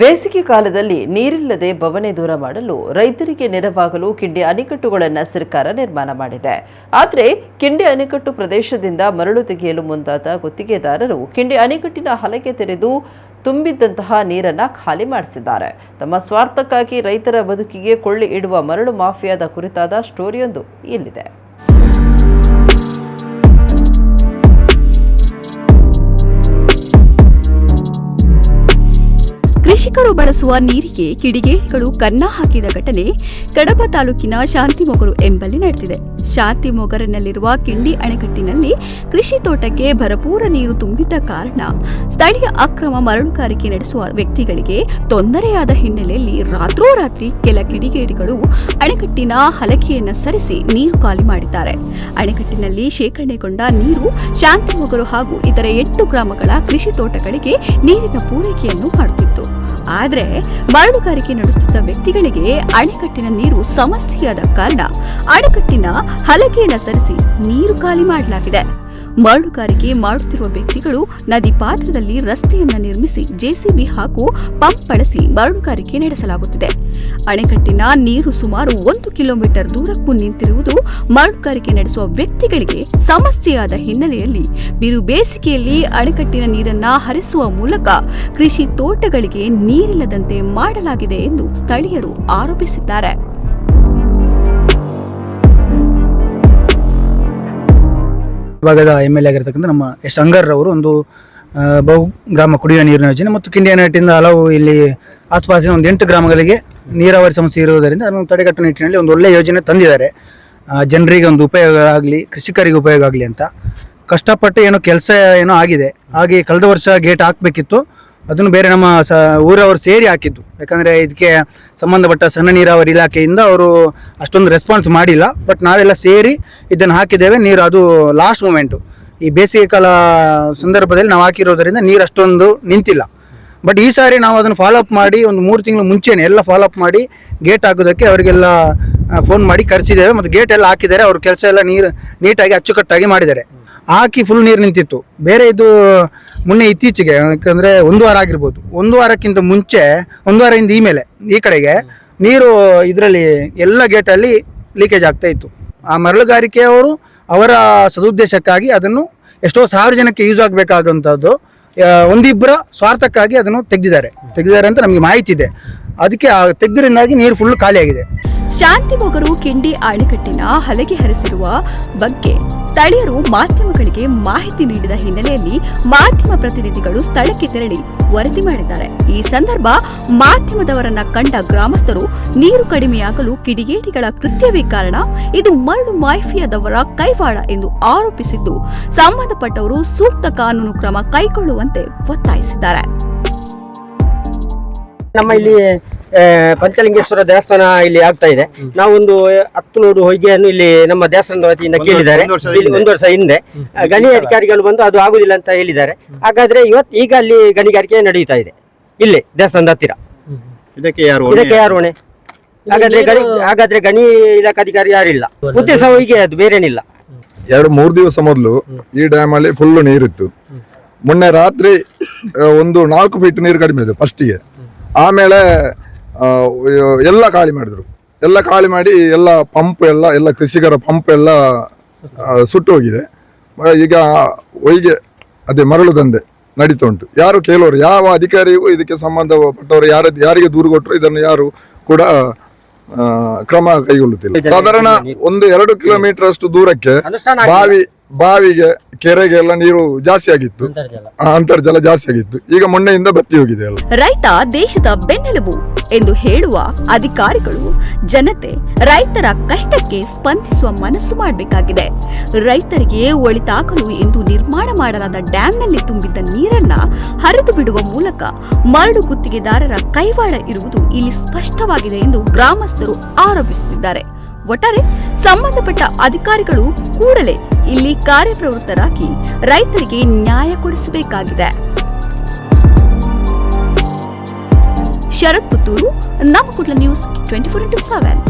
ಬೇಸಿಗೆ ಕಾಲದಲ್ಲಿ ನೀರಿಲ್ಲದೆ ಬವಣೆ ದೂರ ಮಾಡಲು ರೈತರಿಗೆ ನೆರವಾಗಲು ಕಿಂಡಿ ಅಣೆಕಟ್ಟುಗಳನ್ನು ಸರ್ಕಾರ ನಿರ್ಮಾಣ ಮಾಡಿದೆ. ಆದರೆ ಕಿಂಡಿ ಅಣೆಕಟ್ಟು ಪ್ರದೇಶದಿಂದ ಮರಳು ತೆಗೆಯಲು ಮುಂದಾದ ಗುತ್ತಿಗೆದಾರರು ಕಿಂಡಿ ಅಣೆಕಟ್ಟಿನ ಹಲಗೆ ತೆರೆದು ತುಂಬಿದ್ದಂತಹ ನೀರನ್ನು ಖಾಲಿ ಮಾಡಿಸಿದ್ದಾರೆ. ತಮ್ಮ ಸ್ವಾರ್ಥಕ್ಕಾಗಿ ರೈತರ ಬದುಕಿಗೆ ಕೊಳ್ಳಿ ಇಡುವ ಮರಳು ಮಾಫಿಯಾದ ಕುರಿತಾದ ಸ್ಟೋರಿಯೊಂದು ಇಲ್ಲಿದೆ. ಕೃಷಿಕರು ಬಳಸುವ ನೀರಿಗೆ, ಕಿಡಿಗೇಡಿಗಳು ಕನ್ನ ಹಾಕಿದ ಘಟನೆ ಕಡಬ ತಾಲೂಕಿನ ಶಾಂತಿಮೊಗರು ಎಂಬಲ್ಲಿ ನಡೆದಿದೆ. ಶಾಂತಿಮೊಗರಿನಲ್ಲಿರುವ ಕಿಂಡಿ ಅಣೆಕಟ್ಟಿನಲ್ಲಿ ಕೃಷಿ ತೋಟಕ್ಕೆ ಭರಪೂರ ನೀರು ತುಂಬಿದ್ದ ಕಾರಣ ಸ್ಥಳೀಯ ಅಕ್ರಮ ಮರಳುಗಾರಿಕೆ ನಡೆಸುವ ವ್ಯಕ್ತಿಗಳಿಗೆ ತೊಂದರೆಯಾದ ಹಿನ್ನೆಲೆಯಲ್ಲಿ ರಾತ್ರೋರಾತ್ರಿ ಕೆಲ ಕಿಡಿಗೇಡಿಗಳು ಅಣೆಕಟ್ಟಿನ ಹಲಕೆಯನ್ನು ಸರಿಸಿ ನೀರು ಖಾಲಿ ಮಾಡಿದ್ದಾರೆ. ಅಣೆಕಟ್ಟಿನಲ್ಲಿ ಶೇಖರಣೆಗೊಂಡ ನೀರು ಶಾಂತಿಮೊಗರು ಹಾಗೂ ಇತರ ಎಂಟು ಗ್ರಾಮಗಳ ಕೃಷಿ ತೋಟಗಳಿಗೆ ನೀರಿನ ಪೂರೈಕೆಯನ್ನು ಮಾಡುತ್ತಿತ್ತು. ಆದರೆ ಮರಳುಗಾರಿಕೆ ನಡೆಸುತ್ತಿದ್ದ ವ್ಯಕ್ತಿಗಳಿಗೆ ಅಣೆಕಟ್ಟಿನ ನೀರು ಸಮಸ್ಯೆಯಾದ ಕಾರಣ ಅಣೆಕಟ್ಟಿನ ಹಲಗೆಯನ್ನು ಸರಿಸಿ ನೀರು ಖಾಲಿ ಮಾಡಲಾಗಿದೆ. ಮರಳುಗಾರಿಕೆ ಮಾಡುತ್ತಿರುವ ವ್ಯಕ್ತಿಗಳು ನದಿ ಪಾತ್ರದಲ್ಲಿ ರಸ್ತೆಯನ್ನು ನಿರ್ಮಿಸಿ ಜೆಸಿಬಿ ಹಾಗೂ ಪಂಪ್ ಬಳಸಿ ಮರಳುಗಾರಿಕೆ ನಡೆಸಲಾಗುತ್ತಿದೆ. ಅಣೆಕಟ್ಟಿನ ನೀರು ಸುಮಾರು ಒಂದು ಕಿಲೋಮೀಟರ್ ದೂರಕ್ಕೂ ನಿಂತಿರುವುದು ಮರಳುಗಾರಿಕೆ ನಡೆಸುವ ವ್ಯಕ್ತಿಗಳಿಗೆ ಸಮಸ್ಯೆಯಾದ ಹಿನ್ನೆಲೆಯಲ್ಲಿ ಬಿರು ಬೇಸಿಗೆಯಲ್ಲಿ ಅಣೆಕಟ್ಟಿನ ನೀರನ್ನ ಹರಿಸುವ ಮೂಲಕ ಕೃಷಿ ತೋಟಗಳಿಗೆ ನೀರಿಲ್ಲದಂತೆ ಮಾಡಲಾಗಿದೆ ಎಂದು ಸ್ಥಳೀಯರು ಆರೋಪಿಸಿದ್ದಾರೆ. ಭಾಗದ ಎಂ ಎಲ್ ಎ ಆಗಿರ್ತಕ್ಕಂಥ ನಮ್ಮ ಎಸ್ ಅಂಗರ್ ಅವರು ಒಂದು ಬಹು ಗ್ರಾಮ ಕುಡಿಯುವ ನೀರಿನ ಯೋಜನೆ ಮತ್ತು ಕಿಂಡಿಯ ನಟ್ಟಿಂದ ಹಲವು ಇಲ್ಲಿ ಆಸುಪಾಸಿನ ಒಂದು ಎಂಟು ಗ್ರಾಮಗಳಿಗೆ ನೀರಾವರಿ ಸಮಸ್ಯೆ ಇರುವುದರಿಂದ ಅದನ್ನು ತಡೆಗಟ್ಟುವ ನಿಟ್ಟಿನಲ್ಲಿ ಒಂದು ಒಳ್ಳೆಯ ಯೋಜನೆ ತಂದಿದ್ದಾರೆ. ಜನರಿಗೆ ಒಂದು ಉಪಯೋಗ ಆಗಲಿ, ಕೃಷಿಕರಿಗೆ ಉಪಯೋಗ ಆಗಲಿ ಅಂತ. ಕಷ್ಟಪಟ್ಟು ಏನೋ ಕೆಲಸ ಏನೋ ಆಗಿದೆ. ಹಾಗೆ ಕಳೆದ ವರ್ಷ ಗೇಟ್ ಹಾಕಬೇಕಿತ್ತು. ಅದನ್ನು ಬೇರೆ ನಮ್ಮ ಸ, ಊರವರು ಸೇರಿ ಹಾಕಿದ್ದು. ಯಾಕಂದರೆ ಇದಕ್ಕೆ ಸಂಬಂಧಪಟ್ಟ ಸಣ್ಣ ನೀರಾವರಿ ಇಲಾಖೆಯಿಂದ ಅವರು ಅಷ್ಟೊಂದು ರೆಸ್ಪಾನ್ಸ್ ಮಾಡಿಲ್ಲ. ಬಟ್ ನಾವೆಲ್ಲ ಸೇರಿ ಇದನ್ನು ಹಾಕಿದ್ದೇವೆ. ನೀರು ಅದು ಲಾಸ್ಟ್ ಮೂಮೆಂಟು ಈ ಬೇಸಿಗೆ ಕಾಲ ಸಂದರ್ಭದಲ್ಲಿ ನಾವು ಹಾಕಿರೋದರಿಂದ ನೀರು ಅಷ್ಟೊಂದು ನಿಂತಿಲ್ಲ. ಬಟ್ ಈ ಸಾರಿ ನಾವು ಅದನ್ನು ಫಾಲೋ ಅಪ್ ಮಾಡಿ ಒಂದು ಮೂರು ತಿಂಗಳು ಮುಂಚೆನೆ ಎಲ್ಲ ಫಾಲೋ ಅಪ್ ಮಾಡಿ ಗೇಟ್ ಹಾಕೋದಕ್ಕೆ ಅವರಿಗೆಲ್ಲ ಫೋನ್ ಮಾಡಿ ಕರೆಸಿದ್ದೇವೆ ಮತ್ತು ಗೇಟ್ ಎಲ್ಲ ಹಾಕಿದ್ದಾರೆ. ಅವ್ರ ಕೆಲಸ ಎಲ್ಲ ನೀರು ನೀಟಾಗಿ ಅಚ್ಚುಕಟ್ಟಾಗಿ ಮಾಡಿದ್ದಾರೆ. ಹಾಕಿ ಫುಲ್ ನೀರು ನಿಂತಿತ್ತು. ಬೇರೆ ಇದು ಮೊನ್ನೆ ಇತ್ತೀಚೆಗೆ, ಯಾಕಂದರೆ ಒಂದು ವಾರ ಆಗಿರ್ಬೋದು. ಒಂದು ವಾರಕ್ಕಿಂತ ಮುಂಚೆ, ಒಂದು ವಾರದಿಂದ ಈ ಮೇಲೆ, ಈ ಕಡೆಗೆ ನೀರು ಇದರಲ್ಲಿ ಎಲ್ಲ ಗೇಟಲ್ಲಿ ಲೀಕೇಜ್ ಆಗ್ತಾ ಇತ್ತು. ಆ ಮರಳುಗಾರಿಕೆಯವರು ಅವರ ಸದುದ್ದೇಶಕ್ಕಾಗಿ ಅದನ್ನು ಎಷ್ಟೋ ಸಾವಿರ ಜನಕ್ಕೆ ಯೂಸ್ ಆಗಬೇಕಾದಂಥದ್ದು ಒಂದಿಬ್ಬರ ಸ್ವಾರ್ಥಕ್ಕಾಗಿ ಅದನ್ನು ತೆಗೆದಿದ್ದಾರೆ. ತೆಗೆದಿದ್ದಾರೆ ಅಂತ ನಮಗೆ ಮಾಹಿತಿ ಇದೆ. ಅದಕ್ಕೆ ಆ ತೆಗೆದ್ರಿಂದಾಗಿ ನೀರು ಫುಲ್ ಖಾಲಿಯಾಗಿದೆ. ಶಾಂತಿಮೊಗರು ಕಿಂಡಿ ಆಳಿಕಟ್ಟಿನ ಹಲಗೆ ಹರಿಸಿರುವ ಬಗ್ಗೆ ಸ್ಥಳೀಯರು ಮಾಧ್ಯಮಗಳಿಗೆ ಮಾಹಿತಿ ನೀಡಿದ ಹಿನ್ನೆಲೆಯಲ್ಲಿ ಮಾಧ್ಯಮ ಪ್ರತಿನಿಧಿಗಳು ಸ್ಥಳಕ್ಕೆ ತೆರಳಿ ವರದಿ ಮಾಡಿದ್ದಾರೆ. ಈ ಸಂದರ್ಭ ಮಾಧ್ಯಮದವರನ್ನ ಕಂಡ ಗ್ರಾಮಸ್ಥರು ನೀರು ಕಡಿಮೆಯಾಗಲು ಕಿಡಿಗೇಡಿಗಳ ಕೃತ್ಯವೇ ಕಾರಣ? ಇದು ಮರಳು ಮಾಫಿಯಾದವರ ಕೈವಾಡ ಎಂದು ಆರೋಪಿಸಿದ್ದು, ಸಂಬಂಧಪಟ್ಟವರು ಸೂಕ್ತ ಕಾನೂನು ಕ್ರಮ ಕೈಗೊಳ್ಳುವಂತೆ ಒತ್ತಾಯಿಸಿದ್ದಾರೆ. ನಮ್ಮ ಇಲ್ಲಿ ಪಂಚಲಿಂಗೇಶ್ವರ ದೇವಸ್ಥಾನ ಇಲ್ಲಿ ಆಗ್ತಾ ಇದೆ. ನಾವೊಂದು ಹತ್ತು ನೂರು ಹೊಯ್ಗೆಯನ್ನು ಇಲ್ಲಿ ನಮ್ಮ ದೇವಸ್ಥಾನದ ವತಿಯಿಂದ ಕೇಳಿದ್ದಾರೆ. ಇಲ್ಲಿ ಒಂದು ವರ್ಷ ಹಿಂದೆ. ಗಣಿ ಅಧಿಕಾರಿಗಳು ಬಂದು ಅದು ಆಗುದಿಲ್ಲ ಅಂತ ಹೇಳಿದ್ದಾರೆ. ಹಾಗಾದ್ರೆ ಇವತ್ತು ಈಗ ಅಲ್ಲಿ ಗಣಿಗಾರಿಕೆ ನಡೆಯುತ್ತಾ ಇದೆ. ಇಲ್ಲಿ ದೇವಸ್ಥಾನದ ಹತ್ತಿರ. ಇದಕ್ಕೆ ಯಾರು ಹೊಣೆ? ಇದಕ್ಕೆ ಯಾರು ಹೊಣೆ? ಹಾಗಾದ್ರೆ ಗಣಿ ಹಾಗಾದ್ರೆ ಗಣಿ ಇಲಾಖಾಧಿಕಾರಿ ಯಾರಿಲ್ಲ? ಉದ್ದೇಶ ಹೊಯ್ಗೆ ಅದು ಬೇರೇನಿಲ್ಲ. ಎರಡು ಮೂರು ದಿವಸ ಮೊದಲು ಈ ಡ್ಯಾಮ್ ಅಲ್ಲಿ ಫುಲ್ ನೀರಿತ್ತು ಮೊನ್ನೆ ರಾತ್ರಿ ಒಂದು ನಾಲ್ಕು ಫೀಟ್ ನೀರು ಕಡಿಮೆ ಇದೆ ಫಸ್ಟಿಗೆ ಆಮೇಲೆ ಎಲ್ಲ ಖಾಲಿ ಮಾಡಿದ್ರು. ಎಲ್ಲ ಖಾಲಿ ಮಾಡಿ ಎಲ್ಲ ಪಂಪ್ ಎಲ್ಲ ಎಲ್ಲ ಕೃಷಿಕರ ಪಂಪ್ ಎಲ್ಲ ಸುಟ್ಟು ಹೋಗಿದೆ. ಈಗ ಒಯ್ಗೆ ಅದೇ ಮರಳು ದಂಧೆ ನಡೀತಾ ಉಂಟು. ಯಾರು ಕೇಳೋರು ಯಾವ ಅಧಿಕಾರಿಗೂ ಇದಕ್ಕೆ ಸಂಬಂಧಪಟ್ಟವರು ಯಾರ ಯಾರಿಗೆ ದೂರು ಕೊಟ್ಟರು ಇದನ್ನು ಯಾರು ಕೂಡ ಕ್ರಮ ಕೈಗೊಳ್ಳುತ್ತಿಲ್ಲ. ಸಾಧಾರಣ ಒಂದು ಎರಡು ಕಿಲೋಮೀಟರ್ ಅಷ್ಟು ದೂರಕ್ಕೆ ಬಾವಿ ಬಾವಿಗೆ ಕೆರೆಗೆ ಎಲ್ಲ ನೀರು ಜಾಸ್ತಿ ಆಗಿತ್ತು. ಆ, ಅಂತರ್ಜಲ ಜಾಸ್ತಿ ಆಗಿತ್ತು. ಈಗ ಮೊನ್ನೆಯಿಂದ ಬತ್ತಿ ಹೋಗಿದೆ ಎಲ್ಲ. ರೈತ ದೇಶದ ಬೆನ್ನೆಲುಬು ಎಂದು ಹೇಳುವ ಅಧಿಕಾರಿಗಳು ಜನತೆ ರೈತರ ಕಷ್ಟಕ್ಕೆ ಸ್ಪಂದಿಸುವ ಮನಸ್ಸು ಮಾಡಬೇಕಾಗಿದೆ. ರೈತರಿಗೆ ಒಳಿತಾಗಲು ಎಂದು ನಿರ್ಮಾಣ ಮಾಡಲಾದ ಡ್ಯಾಂನಲ್ಲಿ ತುಂಬಿದ್ದ ನೀರನ್ನ ಹರಿದು ಬಿಡುವ ಮೂಲಕ ಮರಳು ಗುತ್ತಿಗೆದಾರರ ಕೈವಾಡ ಇರುವುದು ಇಲ್ಲಿ ಸ್ಪಷ್ಟವಾಗಿದೆ ಎಂದು ಗ್ರಾಮಸ್ಥರು ಆರೋಪಿಸುತ್ತಿದ್ದಾರೆ. ಒಟ್ಟಾರೆ ಸಂಬಂಧಪಟ್ಟ ಅಧಿಕಾರಿಗಳು ಕೂಡಲೇ ಇಲ್ಲಿ ಕಾರ್ಯಪ್ರವೃತ್ತರಾಗಿ ರೈತರಿಗೆ ನ್ಯಾಯ ಕೊಡಿಸಬೇಕಾಗಿದೆ. ಶರತ್ ಪುತ್ತೂರು, ನಮ್ಮ news twenty four into seven